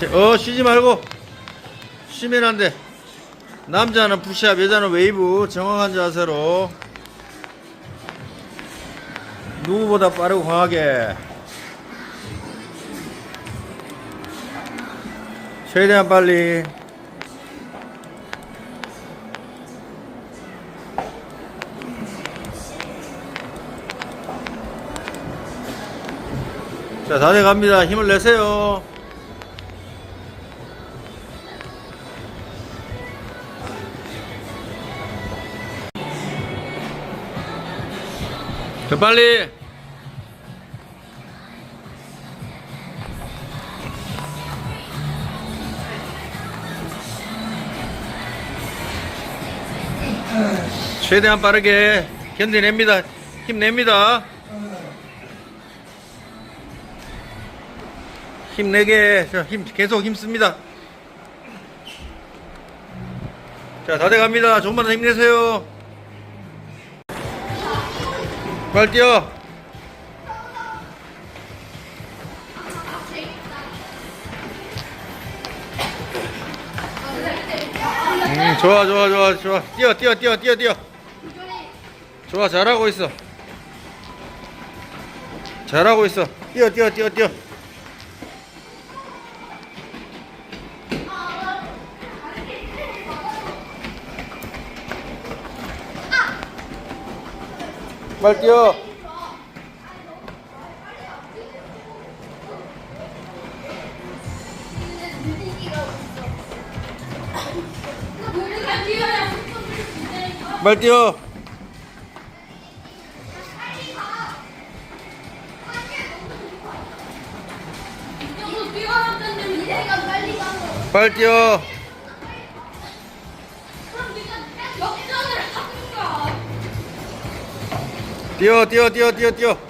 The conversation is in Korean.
쉬- 어 쉬지 말고 쉬면 안 돼 남자는 푸시업 여자는 웨이브 정확한 자세로 누구보다 빠르고 강하게 최대한 빨리 자, 다돼 갑니다. 힘을 내세요. 더 빨리. 최대한 빠르게 견뎌냅니다. 힘냅니다. 힘내게 자, 힘 계속 힘씁니다. 자, 다 돼갑니다. 조금만 더 힘내세요. 빨리 뛰어. 음, 좋아, 좋아, 좋아, 좋아. 뛰어, 뛰어, 뛰어, 뛰어, 뛰어. 좋아, 잘하고 있어. 잘하고 있어. 뛰어, 뛰어, 뛰어, 뛰어. 빨리 뛰어. 빨리 뛰어. 빨리 뛰어. 뛰어, 뛰어, 뛰어, 뛰어, 뛰어.